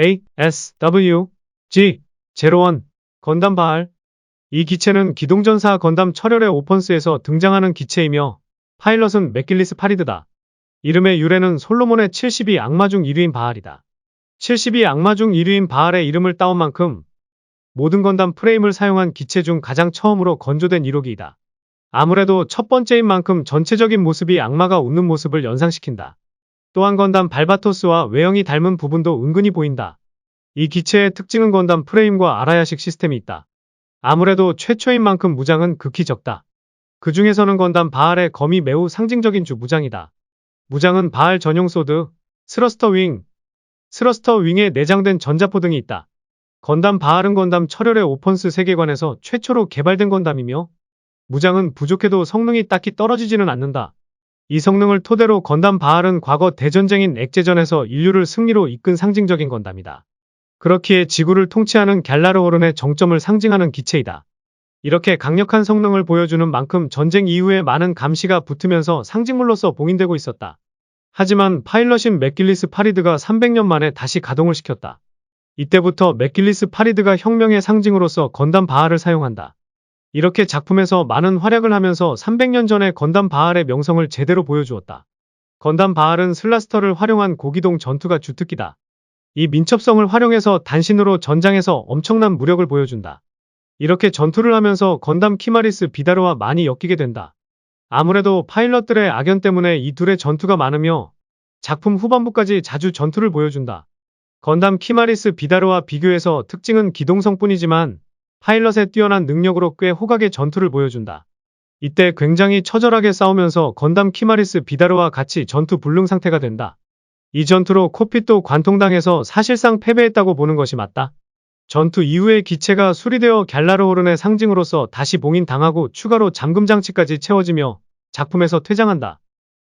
A, S, W, G, 01, 건담 바알. 이 기체는 기동전사 건담 철혈의 오펀스에서 등장하는 기체이며 파일럿은 맥길리스 파리드다. 이름의 유래는 솔로몬의 72 악마 중 1위인 바알이다. 72 악마 중 1위인 바알의 이름을 따온 만큼 모든 건담 프레임을 사용한 기체 중 가장 처음으로 건조된 1호기이다. 아무래도 첫 번째인 만큼 전체적인 모습이 악마가 웃는 모습을 연상시킨다. 또한 건담 발바토스와 외형이 닮은 부분도 은근히 보인다. 이 기체의 특징은 건담 프레임과 알아야식 시스템이 있다. 아무래도 최초인 만큼 무장은 극히 적다. 그 중에서는 건담 바알의 검이 매우 상징적인 주 무장이다. 무장은 바알 전용 소드, 스러스터 윙, 스러스터 윙에 내장된 전자포 등이 있다. 건담 바알은 건담 철혈의 오펀스 세계관에서 최초로 개발된 건담이며 무장은 부족해도 성능이 딱히 떨어지지는 않는다. 이 성능을 토대로 건담 바알은 과거 대전쟁인 액제전에서 인류를 승리로 이끈 상징적인 건담이다. 그렇기에 지구를 통치하는 갤라르 호른의 정점을 상징하는 기체이다. 이렇게 강력한 성능을 보여주는 만큼 전쟁 이후에 많은 감시가 붙으면서 상징물로서 봉인되고 있었다. 하지만 파일럿인 맥길리스 파리드가 300년 만에 다시 가동을 시켰다. 이때부터 맥길리스 파리드가 혁명의 상징으로서 건담 바알을 사용한다. 이렇게 작품에서 많은 활약을 하면서 300년 전에 건담 바알의 명성을 제대로 보여주었다. 건담 바알은 슬라스터를 활용한 고기동 전투가 주특기다. 이 민첩성을 활용해서 단신으로 전장에서 엄청난 무력을 보여준다. 이렇게 전투를 하면서 건담 키마리스 비다르와 많이 엮이게 된다. 아무래도 파일럿들의 악연 때문에 이 둘의 전투가 많으며 작품 후반부까지 자주 전투를 보여준다. 건담 키마리스 비다르와 비교해서 특징은 기동성뿐이지만 파일럿의 뛰어난 능력으로 꽤 호각의 전투를 보여준다. 이때 굉장히 처절하게 싸우면서 건담 키마리스 비다르와 같이 전투 불능 상태가 된다. 이 전투로 코핏도 관통당해서 사실상 패배했다고 보는 것이 맞다. 전투 이후에 기체가 수리되어 갤라르 호른의 상징으로서 다시 봉인당하고 추가로 잠금 장치까지 채워지며 작품에서 퇴장한다.